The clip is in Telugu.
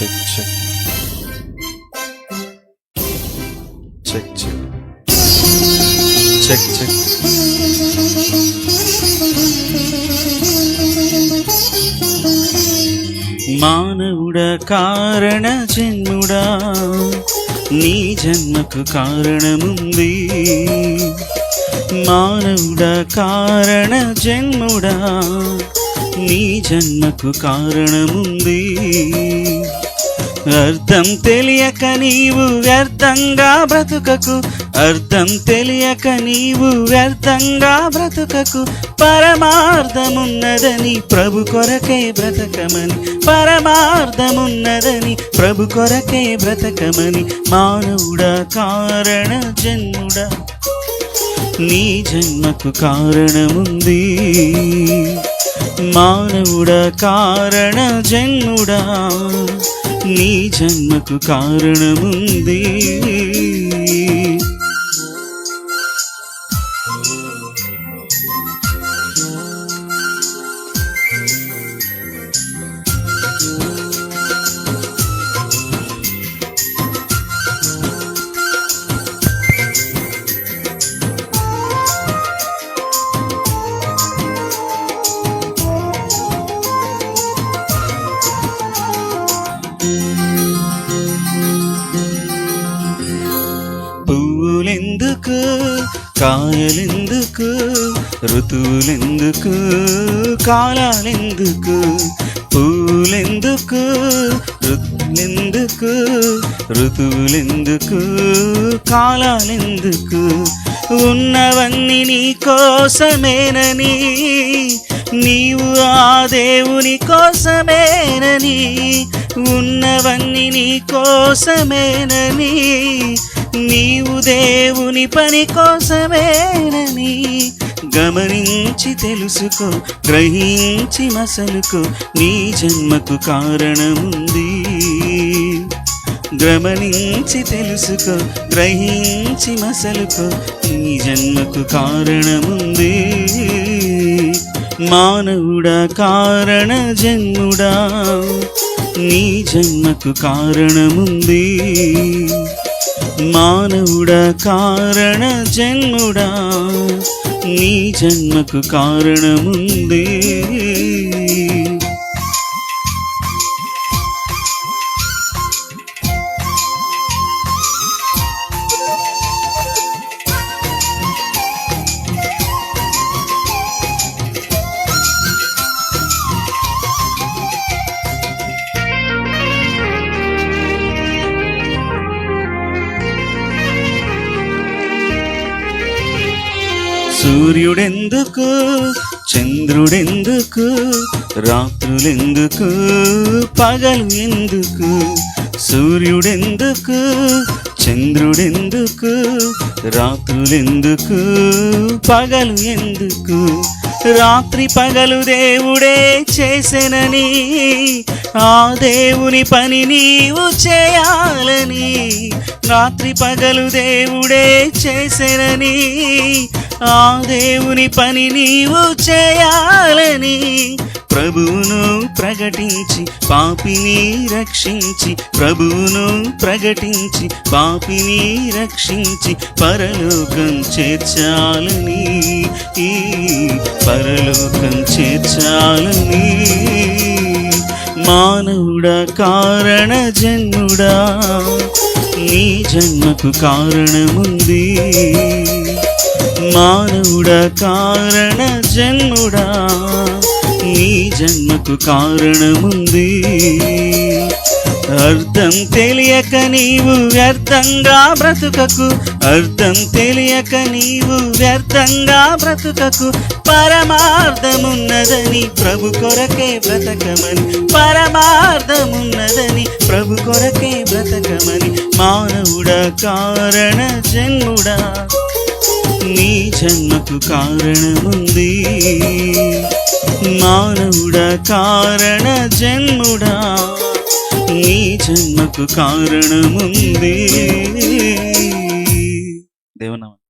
Check check Check, check check check. మానవుడా కారణ జన్ముడా నీ జన్మకు కారణముంది. మానవుడా కారణ జన్ముడా నీ జన్మకు కారణముంది. అర్థం తెలియక నీవు వ్యర్థంగా బ్రతుకకు. అర్థం తెలియక నీవు వ్యర్థంగా బ్రతుకకు. పరమార్థమున్నదని ప్రభు కొరకే బ్రతకమని. పరమార్థమున్నదని ప్రభు కొరకే బ్రతకమని. మానవుడా కారణ జన్ముడా నీ జన్మకు కారణముంది. మానవుడ కారణ జన్ముడా నీ జన్మకు కారణముంది. పువ్వులెందుకు కాయలెందుకు ఋతువులెందుకు కాలాలెందుకు పువ్వులెందుకు ఋతులెందుకు ఋతువులెందుకు కాలాలెందుకు ఉన్నవన్నీ నీ కోసమేనని నీవు ఆ దేవుని కోసమేనని ఉన్నవన్నీ నీ కోసమేనని నీవు దేవుని పని కోసమేనని గమనించి తెలుసుకో గ్రహించి మసలుకో నీ జన్మకు కారణముంది. గమనించి తెలుసుకో గ్రహించి మసలుకో నీ జన్మకు కారణముంది. మానవుడా కారణ జన్ముడా నీ జన్మకు కారణముంది. మానవుడా కారణ జన్ముడా నీ జన్మకు కారణముంది. సూర్యుడెందుకు? చంద్రుడెందుకు? రాత్రులెందుకు? పగలు ఎందుకు? సూర్యుడెందుకు? చంద్రుడెందుకు? రాత్రులెందుకు? పగలు ఎందుకు? రాత్రి పగలు దేవుడే చేసెనని ఆ దేవుని పని నీవు చేయాలని రాత్రి పగలు దేవుడే చేసెనని ఆ దేవుని పని నీవు చేయాలని ప్రభువును ప్రకటించి పాపిని రక్షించి ప్రభువును ప్రకటించి పాపిని రక్షించి పరలోకం చేర్చాలని ఈ పరలోకం చేర్చాలని. మానవుడా కారణ జన్ముడా నీ జన్మకు కారణముంది. మానవుడా కారణ జన్ముడా నీ జన్మకు కారణముంది. అర్థం తెలియక నీవు వ్యర్థంగా బ్రతుకకు అర్థం తెలియక నీవు వ్యర్థంగా బ్రతుకకు పరమార్థమున్నదని ప్రభు కొరకే బ్రతకమని పరమార్థమున్నదని ప్రభు కొరకే బ్రతకమని మానవుడా కారణ జన్ముడా నీ జన్మకు కారణముంది. మానవుడా కారణ జన్ముడా నీ జన్మకు కారణముంది. దేవునామ